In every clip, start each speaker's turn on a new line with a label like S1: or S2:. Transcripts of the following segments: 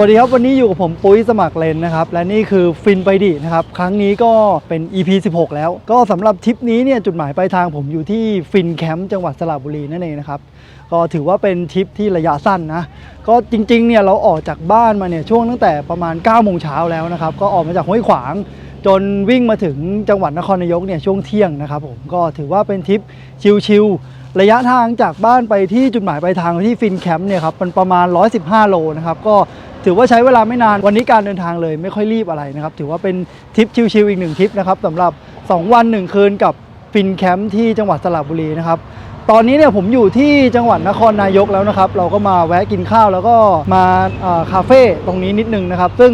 S1: วัสดีครับวันนี้อยู่กับผมปุ้ยสมัครเลนนะครับและนี่คือฟินไปดินะครับครั้งนี้ก็เป็น EP 16 แล้ว ก็สำหรับทริปนี้เนี่ยจุดหมายปลายทางผมอยู่ที่ฟินแคมป์จังหวัดสระบุรีนั่นเองนะครับก็ถือว่าเป็นทริปที่ระยะสั้นนะก็จริงๆเนี่ยเราออกจากบ้านมาเนี่ยช่วงตั้งแต่ประมาณ9โมงเช้าแล้วนะครับก็ออกมาจากห้วยขวาง จนวิ่งมาถึงจังหวัดนครนายกเนี่ยช่วงเที่ยงนะครับผมก็ถือว่าเป็นทริปชิลๆระยะทางจากบ้านไปที่จุดหมายปลายทางที่ฟินแคมป์เนี่ยครับมันประมาณ 115 โลนะครับก็ ถือว่าใช้เวลาไม่นานวันนี้การเดินทางเลยไม่ค่อยรีบอะไรนะครับ ถือว่าเป็นทริปชิลๆอีกหนึ่งทริปนะครับสำหรับ 2 วัน 1 คืนกับฟินแคมป์ที่จังหวัดสระบุรีนะครับตอนนี้เนี่ยผมอยู่ที่จังหวัดนครนายกแล้วนะครับ เราก็มาแวะกินข้าวแล้วก็มาคาเฟ่ตรงนี้นิดนึงนะครับ ซึ่ง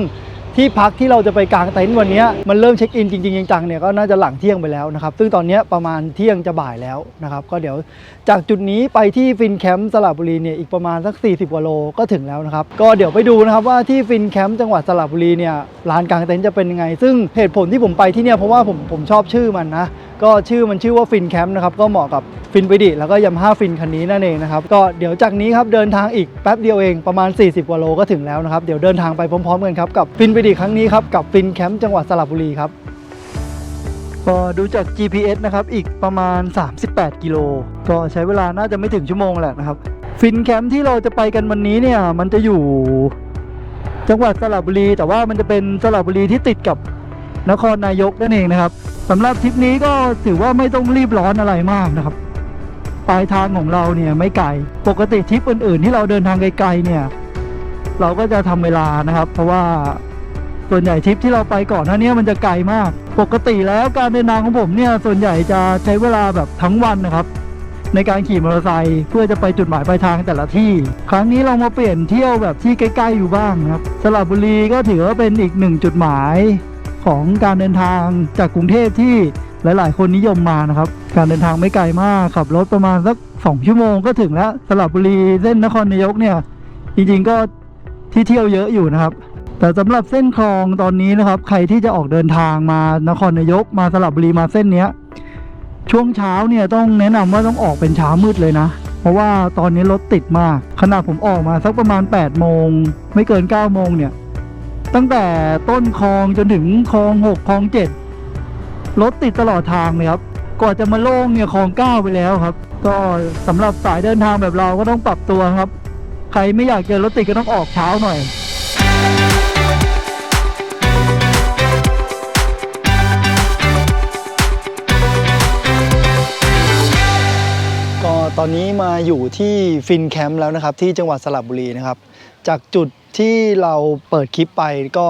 S1: ที่พักที่เราจะไปกางเต็นท์วันนี้มันเริ่มเช็คอินจริงๆจังๆเนี่ยก็น่าจะหลังเที่ยงไปแล้วนะครับ ซึ่งตอนนี้ประมาณเที่ยงจะบ่ายแล้วนะครับ ก็เดี๋ยวจากจุดนี้ไปที่ฟินแคมป์สระบุรีเนี่ยอีกประมาณสัก 40กว่าโลก็ถึงแล้วนะครับ ก็เดี๋ยวไปดูนะครับว่าที่ฟินแคมป์จังหวัดสระบุรีเนี่ยลานกางเต็นท์จะเป็นยังไง ซึ่งเหตุผลที่ผมไปที่เนี่ยเพราะว่าผมผมชอบชื่อมันนะ ก็ชื่อมันชื่อว่าฟินแคมป์นะครับก็เหมาะกับฟินไปดิแล้วก็ยามาฮ่าฟินคันนี้นั่นเองนะครับก็เดี๋ยวจากนี้ครับเดินทางอีกแป๊บเดียวเองประมาณ 40กว่าโลก็ถึงแล้วนะครับเดี๋ยวเดินทางไปพร้อมๆกันครับกับฟินไปดิครั้งนี้ครับกับฟินแคมป์จังหวัดสระบุรีครับก็ดูจาก GPS นะครับอีกประมาณ 38 กิโล ก็ใช้เวลาน่าจะไม่ถึงชั่วโมงแหละนะครับ ฟินแคมป์ที่เราจะไปกันวันนี้เนี่ย มันจะอยู่จังหวัดสระบุรี แต่ว่ามันจะเป็นสระบุรีที่ติดกับนครนายกนั่นเองนะครับ สำหรับทริปนี้ก็ถือว่าไม่ต้องรีบร้อนอะไรมากนะครับปลายทางของเราเนี่ยไม่ไกล ปกติทริปอื่น ๆ ที่เราเดินทางไกลๆเนี่ย เราก็จะทำเวลานะครับ เพราะว่าส่วนใหญ่ทริปที่เราไปก่อนหน้านี้มันจะไกลมาก ปกติแล้วการเดินทางของผมเนี่ยส่วนใหญ่จะใช้เวลาแบบทั้งวันนะครับ ในการขี่มอเตอร์ไซค์เพื่อจะไปจุดหมายปลายทางแต่ละที่ ครั้งนี้เรามาเปลี่ยนเที่ยวแบบที่ใกล้ ๆ อยู่บ้างครับสระบุรีก็ถือว่าเป็นอีกหนึ่งจุดหมาย ของการเดินทางจากกรุงเทพที่หลาย ๆ คนนิยมมานะครับ การเดินทางไม่ไกลมากขับรถประมาณสักสองชั่วโมงก็ถึงแล้วสระบุรีเส้นนครนายกเนี่ย จริง ๆ ก็ที่เที่ยวเยอะอยู่นะครับ แต่สำหรับเส้นคลองตอนนี้นะครับ ใครที่จะออกเดินทางมานครนายก มาสระบุรีมาเส้นเนี้ย ช่วงเช้าเนี่ยต้องแนะนำว่าต้องออกเป็นเช้ามืดเลยนะ เพราะว่าตอนนี้รถติดมากขนาดผมออกมาสักประมาณ8โมงไม่เกิน9โมงเนี่ย ตั้งแต่ต้นคลองจนถึงคลองหกคลองเจ็ดรถติดตลอดทางเลยครับกว่าจะมาโล่งเนี่ยคลองเก้าไปแล้วครับ ก็สำหรับสายเดินทางแบบเราก็ต้องปรับตัวครับ ใครไม่อยากเจอรถติดก็ต้องออกเช้าหน่อยก็ตอนนี้มาอยู่ที่ฟินแคมป์แล้วนะครับ ที่จังหวัดสระบุรีนะครับ จากจุด ที่เราเปิดคลิปไปก็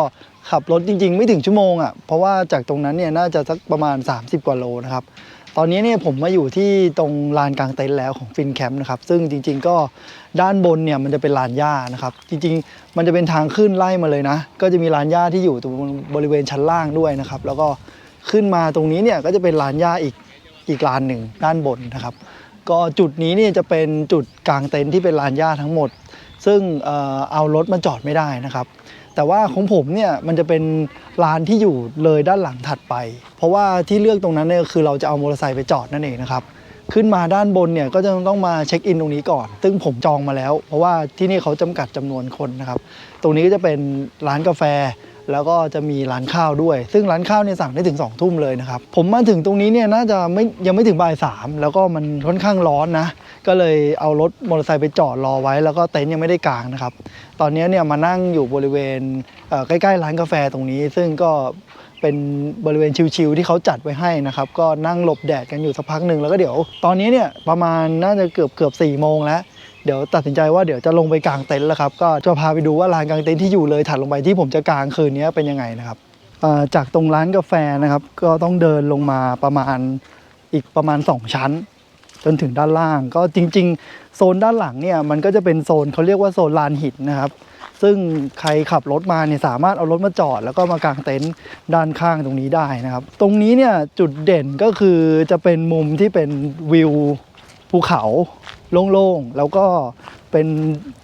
S1: ขับรถจริง ๆ ไม่ถึงชั่วโมงอะ่ะเพราะว่าจากตรงนั้นเนี่ยน่าจะสักประมาณ 30 กว่าโลนะครับตอนนี้เนี่ยผมมาอยู่ที่ตรงลานกลางเต็นท์แล้วของฟินแคมป์นะครับซึ่งจริง ๆ ก็ด้านบนเนี่ยมันจะเป็นลานหญ้านะครับจริง ๆ มันจะเป็นทางขึ้นไล่มาเลยนะ ก็จะมีลานหญ้าที่อยู่ตรงบริเวณชั้นล่างด้วยนะครับแล้วก็ขึ้นมาตรงนี้เนี่ยก็จะเป็นลานหญ้าอีกอีกลานหนึ่งด้านบนนะครับ ก็จุดนี้เนี่ยจะเป็นจุดกลางเต็นท์ที่เป็นลานหญ้าทั้งหมด ซึ่งเอารถมาจอดไม่ได้นะครับ แต่ว่าของผมเนี่ยมันจะเป็นลานที่อยู่เลยด้านหลังถัดไป เพราะว่าที่เลือกตรงนั้นเนี่ยคือเราจะเอามอเตอร์ไซค์ไปจอดนั่นเองนะครับขึ้นมาด้านบนเนี่ยก็จะต้องมาเช็คอินตรงนี้ก่อน ซึ่งผมจองมาแล้ว เพราะว่าที่นี่เขาจำกัดจำนวนคนนะครับ ตรงนี้ก็จะเป็นร้านกาแฟ แล้วก็จะมีร้านข้าวด้วย ซึ่งร้านข้าวเนี่ยสั่งได้ถึง2องทุ่มเลยนะครับ ผมมาถึงตรงนี้เนี่ยน่าจะไม่ยังไม่ถึงบ่ายสามแล้วก็มันค่อนข้างร้อนนะ ก็เลยเอารถมอเตอร์ไซค์ไปจอดรอไว้ แล้วก็เต็นท์ยังไม่ได้กางนะครับ ตอนนี้เนี่ยมานั่งอยู่บริเวณเใกล้ๆร้านกาแฟตรงนี้ ซึ่งก็เป็นบริเวณชิลๆที่เขาจัดไว้ให้นะครับ ก็นั่งหลบแดดกันอยู่สักพักหนึ่งแล้วก็เดี๋ยว ตอนนี้เนี่ยประมาณน่าจะเกือบเกือบสี่โมงแล้ว เดี๋ยวตัดสินใจว่าเดี๋ยวจะลงไปกางเต็นท์แล้วครับก็จะพาไปดูว่าลานกางเต็นท์ที่อยู่เลยถัดลงไปที่ผมจะกางคืนนี้เป็นยังไงนะครับจากตรงร้านกาแฟนะครับ ก็ต้องเดินลงมาประมาณอีกประมาณ 2 ชั้น จนถึงด้านล่างก็จริง ๆ โซนด้านหลังเนี่ยมันก็จะเป็นโซนเขาเรียกว่าโซนลานหินนะครับ ซึ่งใครขับรถมาเนี่ยสามารถเอารถมาจอด แล้วก็มากางเต็นท์ด้านข้างตรงนี้ได้นะครับ ตรงนี้เนี่ยจุดเด่นก็คือจะเป็นมุมที่เป็นวิวภูเขา โล่งๆ แล้วก็เป็น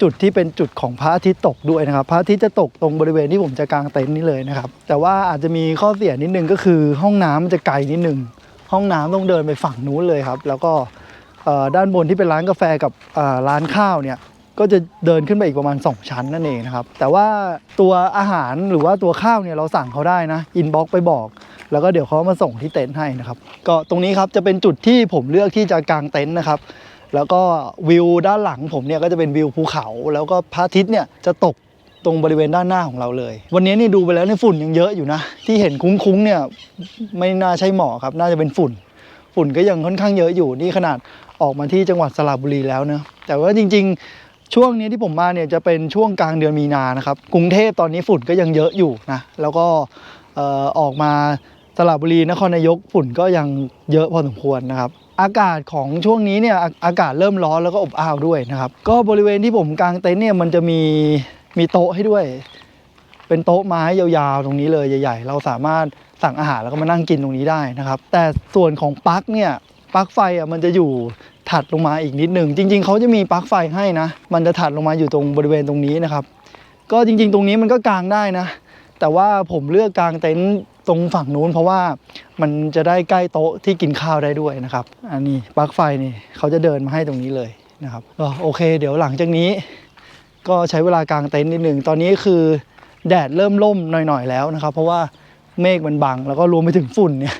S1: จุดที่เป็นจุดของพระอาทิตย์ตกด้วยนะครับ พระอาทิตย์จะตกตรงบริเวณที่ผมจะกางเต็นท์นี่เลยนะครับ แต่ว่าอาจจะมีข้อเสียนิดนึงก็คือห้องน้ำมันจะไกลนิดนึง ห้องน้ำต้องเดินไปฝั่งนู้นเลยครับ แล้วก็ด้านบนที่เป็นร้านกาแฟกับร้านข้าวเนี่ยก็จะเดินขึ้นไปอีกประมาณ 2 ชั้นนั่นเองนะครับ แต่ว่าตัวอาหารหรือว่าตัวข้าวเนี่ยเราสั่งเขาได้นะอินบ็อกไปบอก แล้วก็เดี๋ยวเขามาส่งที่เต็นท์ให้นะครับ ก็ตรงนี้ครับจะเป็นจุดที่ผมเลือกที่จะกางเต็นท์นะครับ แล้วก็วิวด้านหลังผมเนี่ยก็จะเป็นวิวภูเขา แล้วก็พระอาทิตย์เนี่ยจะตกตรงบริเวณด้านหน้าของเราเลย วันนี้นี่ดูไปแล้วในยฝุ่นยังเยอะอยู่นะ ที่เห็นคุ้งๆเนี่ยไม่น่าใช่หมอกครับ น่าจะเป็นฝุ่น ฝุ่นก็ยังค่อนข้างเยอะอยู่นี่ขนาดออกมาที่จังหวัดสระบุรีแล้วเนะแต่ว่าจริง ๆ ช่วงนี้ที่ผมมาเนี่ยจะเป็นช่วงกลางเดือนมีนานะครับกรุงเทพตอนนี้ฝุ่นก็ยังเยอะอยู่นะแล้วก็ออกมาสระบุรีนครนายกฝุ่นก็ยังเยอะพอสมควรนะครับ อากาศของช่วงนี้เนี่ยอากาศเริ่มร้อนแล้วก็อบอ้าวด้วยนะครับ ก็บริเวณที่ผมกางเต็นท์เนี่ยมันจะมีมีโต๊ะให้ด้วย เป็นโต๊ะไม้ยาวๆตรงนี้เลยใหญ่ ๆ เราสามารถสั่งอาหารแล้วก็มานั่งกินตรงนี้ได้นะครับ แต่ส่วนของปลั๊กเนี่ยปลั๊กไฟอะมันจะอยู่ถัดลงมาอีกนิดหนึ่งจริง ๆเขาจะมีปลั๊กไฟให้นะ มันจะถัดลงมาอยู่ตรงบริเวณตรงนี้นะครับ ก็จริง ๆ ตรงนี้มันก็กางได้นะ แต่ว่าผมเลือกกางเต็นท์ ตรงฝั่งนู้นเพราะว่ามันจะได้ใกล้โต๊ะที่กินข้าวได้ด้วยนะครับ อันนี้ปลั๊กไฟนี่เขาจะเดินมาให้ตรงนี้เลยนะครับก็โอเค เดี๋ยวหลังจากนี้ ก็ใช้เวลากางเต็นท์นิดหนึ่งตอนนี้คือแดดเริ่มล่มหน่อยๆแล้วนะครับ เพราะว่าเมฆมันบังแล้วก็รวมไปถึงฝุ่นเนี่ย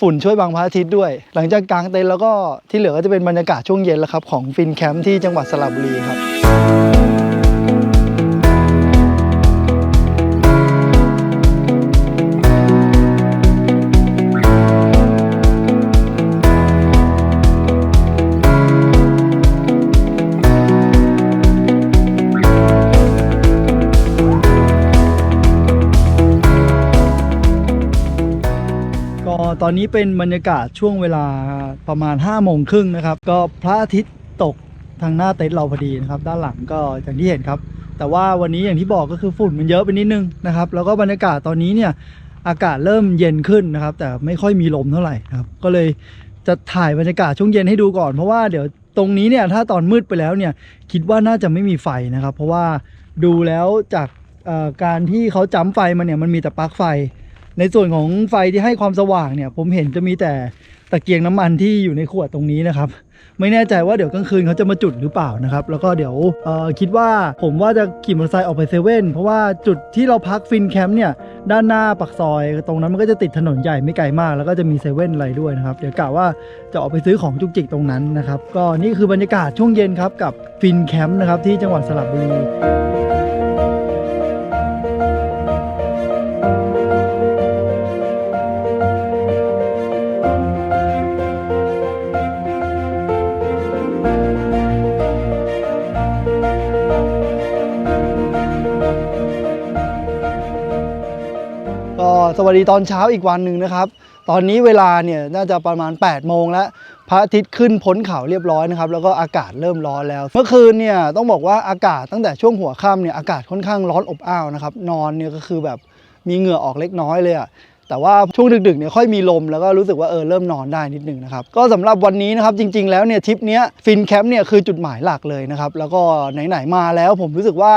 S1: ฝุ่นช่วยบังพระอาทิตย์ด้วย หลังจากกางเต็นท์แล้วก็ที่เหลือก็จะเป็นบรรยากาศช่วงเย็นแล้วครับของฟินแคมป์ที่จังหวัดสระบุรีครับ ตอนนี้เป็นบรรยากาศช่วงเวลาประมาณ5้าโมงครึ่งนะครับ ก็พระอาทิตย์ตกทางหน้าเต็นท์เราพอดีนะครับ ด้านหลังก็อย่างที่เห็นครับ แต่ว่าวันนี้อย่างที่บอกก็คือฝุ่นมันเยอะไปนิดนึงนะครับ แล้วก็บรรยากาศตอนนี้เนี่ยอากาศเริ่มเย็นขึ้นนะครับ แต่ไม่ค่อยมีลมเท่าไหร่ครับ ก็เลยจะถ่ายบรรยากาศช่วงเย็นให้ดูก่อนเพราะว่าเดี๋ยวตรงนี้เนี่ยถ้าตอนมืดไปแล้วเนี่ยคิดว่าน่าจะไม่มีไฟนะครับ เพราะว่าดูแล้วจากการที่เขาจ้ำไฟมาเนี่ยมันมีแต่ปลั๊กไฟ ในส่วนของไฟที่ให้ความสว่างเนี่ย ผมเห็นจะมีแต่ตะเกียงน้ำมันที่อยู่ในขวดตรงนี้นะครับ ไม่แน่ใจว่าเดี๋ยวกลางคืนเขาจะมาจุดหรือเปล่านะครับ แล้วก็เดี๋ยวคิดว่าผมว่าจะขี่มอเตอร์ไซค์ออกไปเซเว่นเพราะว่าจุดที่เราพักฟินแคมป์เนี่ย ด้านหน้าปักซอยตรงนั้นมันก็จะติดถนนใหญ่ไม่ไกลมาก แล้วก็จะมีเซเว่นอะไรด้วยนะครับ เดี๋ยวกะว่าจะออกไปซื้อของจุกจิกตรงนั้นนะครับ ก็นี่คือบรรยากาศช่วงเย็นครับกับฟินแคมป์นะครับที่จังหวัดสระบุรี ตอนเช้าอีกวันหนึ่งนะครับ ตอนนี้เวลาเนี่ยน่าจะประมาณ 8 โมงแล้ว พระอาทิตย์ขึ้นพ้นเขาเรียบร้อยนะครับ แล้วก็อากาศเริ่มร้อนแล้ว เมื่อคืนเนี่ยต้องบอกว่าอากาศตั้งแต่ช่วงหัวค่ำเนี่ยอากาศค่อนข้างร้อนอบอ้าวนะครับ นอนเนี่ยก็คือแบบมีเหงื่อออกเล็กน้อยเลยอะ แต่ว่าช่วงดึกๆเนี่ยค่อยมีลมแล้วก็รู้สึกว่าเออเริ่มนอนได้นิดนึงนะครับก็สำหรับวันนี้นะครับจริง ๆ แล้วเนี่ยทริปเนี้ยฟินแคมป์เนี่ยคือจุดหมายหลักเลยนะครับแล้วก็ไหนๆมาแล้วผมรู้สึกว่า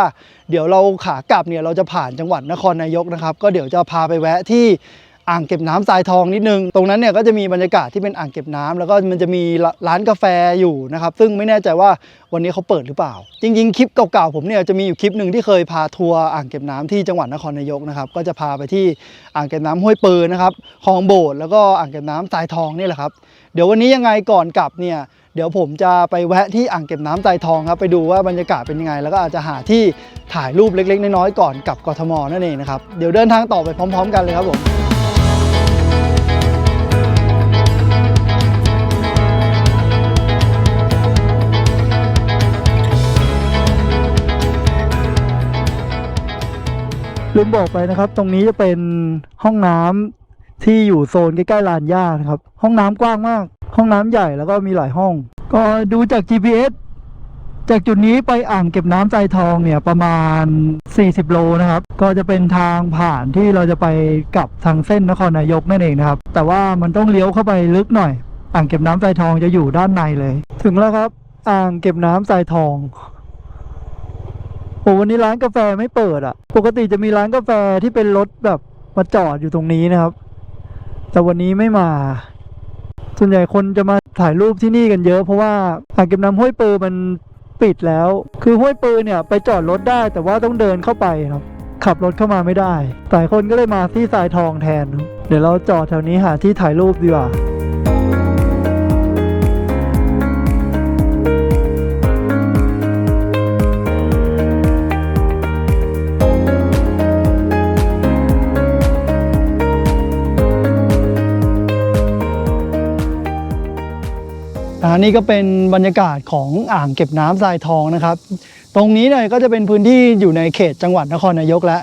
S1: เดี๋ยวเราขากลับเนี่ยเราจะผ่านจังหวัดนครนายกนะครับก็เดี๋ยวจะพาไปแวะที่ อ่างเก็บน้ำทรายทองนิดนึง ตรงนั้นเนี่ยก็จะมีบรรยากาศที่เป็นอ่างเก็บน้ำแล้วก็มันจะมีร้านกาแฟอยู่นะครับ ซึ่งไม่แน่ใจว่าวันนี้เขาเปิดหรือเปล่า จริงๆ คลิปเก่าๆผมเนี่ยจะมีอยู่คลิปหนึ่งที่เคยพาทัวร์อ่างเก็บน้ำที่จังหวัดนครนายกนะครับ ก็จะพาไปที่อ่างเก็บน้ำห้วยปืนนะครับคลองโบสถ์แล้วก็อ่างเก็บน้ำทรายทองนี่แหละครับ เดี๋ยววันนี้ยังไงก่อนกลับเนี่ยเดี๋ยวผมจะไปแวะที่อ่างเก็บน้ำไตรทองครับไปดูว่าบรรยากาศเป็นยังไง แล้วก็อาจจะหาที่ถ่ายรูปเล็กๆ น้อยๆก่อนกลับกทมนั่นเองนะครับเดี๋ยวเดินทางต่อไปพร้อม ๆ กันเลยครับผม ลืมบอกไปนะครับ ตรงนี้จะเป็นห้องน้ำที่อยู่โซนใกล้ๆลานหญ้านะครับ ห้องน้ำกว้างมาก ห้องน้ำใหญ่แล้วก็มีหลายห้อง ก็ดูจาก GPS จากจุดนี้ไปอ่างเก็บน้ำใจทองเนี่ยประมาณ 40 โลนะครับ ก็จะเป็นทางผ่านที่เราจะไปกลับทางเส้นนครนายกนั่นเองนะครับ แต่ว่ามันต้องเลี้ยวเข้าไปลึกหน่อย อ่างเก็บน้ำใจทองจะอยู่ด้านในเลย ถึงแล้วครับ อ่างเก็บน้ำใจทอง โอ้วันนี้ร้านกาแฟไม่เปิดอะ่ะ ปกติจะมีร้านกาแฟที่เป็นรถแบบมาจอดอยู่ตรงนี้นะครับ แต่วันนี้ไม่มา ส่วนใหญ่คนจะมาถ่ายรูปที่นี่กันเยอะ เพราะว่าอ่างเก็บน้ำห้วยเปอมันปิดแล้ว คือห้วยปืนเนี่ยไปจอดรถได้ แต่ว่าต้องเดินเข้าไปครับ ขับรถเข้ามาไม่ได้หลายคนก็เลยมาที่สายทองแทน เดี๋ยวเราจอดแถวนี้หาที่ถ่ายรูปดีกว่า นนี้ก็เป็นบรรยากาศของอ่างเก็บน้ำทรายทองนะครับ ตรงนี้เนี่ยก็จะเป็นพื้นที่อยู่ในเขตจังหวัดนครนายกแล้ว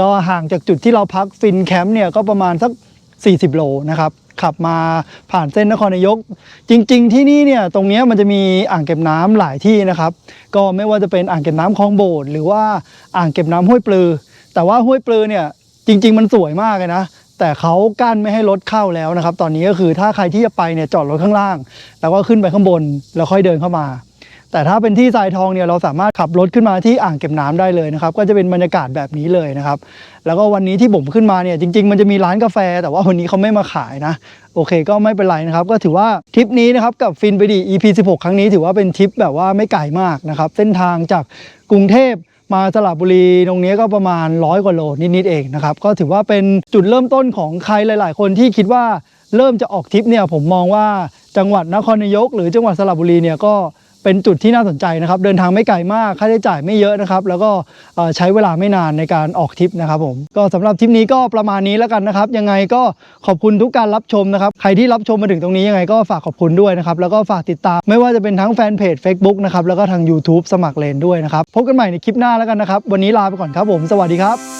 S1: ก็ห่างจากจุดที่เราพักฟินแคมป์เนี่ยก็ประมาณสัก 40 โลนะครับ ขับมาผ่านเส้นนครนายก จริง ๆ ที่นี่เนี่ยตรงเนี้ยมันจะมีอ่างเก็บน้ำหลายที่นะครับ ก็ไม่ว่าจะเป็นอ่างเก็บน้ำคลองโบดหรือว่าอ่างเก็บน้ำห้วยปลือ แต่ว่าห้วยปลือเนี่ยจริง ๆ มันสวยมากเลยนะ แต่เขากั้นไม่ให้รถเข้าแล้วนะครับ ตอนนี้ก็คือถ้าใครที่จะไปเนี่ยจอดรถข้างล่าง แล้วก็ขึ้นไปข้างบนแล้วค่อยเดินเข้ามา แต่ถ้าเป็นที่ทรายทองเนี่ยเราสามารถขับรถขึ้นมาที่อ่างเก็บน้ำได้เลยนะครับ ก็จะเป็นบรรยากาศแบบนี้เลยนะครับ แล้วก็วันนี้ที่ผมขึ้นมาเนี่ยจริง ๆ มันจะมีร้านกาแฟ แต่ว่าวันนี้เขาไม่มาขายนะโอเคก็ไม่เป็นไรนะครับ ก็ถือว่าทริปนี้นะครับกับฟินไปดี EP 16 ครั้งนี้ถือว่าเป็นทริปแบบว่าไม่ไกลมากนะครับเส้นทางจากกรุงเทพ มาสระบุรีตรงนี้ก็ประมาณร้อยกว่าโลนิดๆเองนะครับก็ถือว่าเป็นจุดเริ่มต้นของใครหลาย ๆ คนที่คิดว่าเริ่มจะออกทริปเนี่ยผมมองว่าจังหวัดนครนายก หรือจังหวัดสระบุรีเนี่ยก็ เป็นจุดที่น่าสนใจนะครับ เดินทางไม่ไกลมากค่าใช้จ่ายไม่เยอะนะครับ แล้วก็ใช้เวลาไม่นานในการออกทริปนะครับผมก็สำหรับทริปนี้ก็ประมาณนี้แล้วกันนะครับ ยังไงก็ขอบคุณทุกการรับชมนะครับ ใครที่รับชมมาถึงตรงนี้ยังไงก็ฝากขอบคุณด้วยนะครับ แล้วก็ฝากติดตามไม่ว่าจะเป็นทั้งแฟนเพจ Facebook นะครับแล้วก็ทาง YouTube สมัครเลนด้วยนะครับพบกันใหม่ในคลิปหน้าแล้วกันนะครับ วันนี้ลาไปก่อนครับผม สวัสดีครับ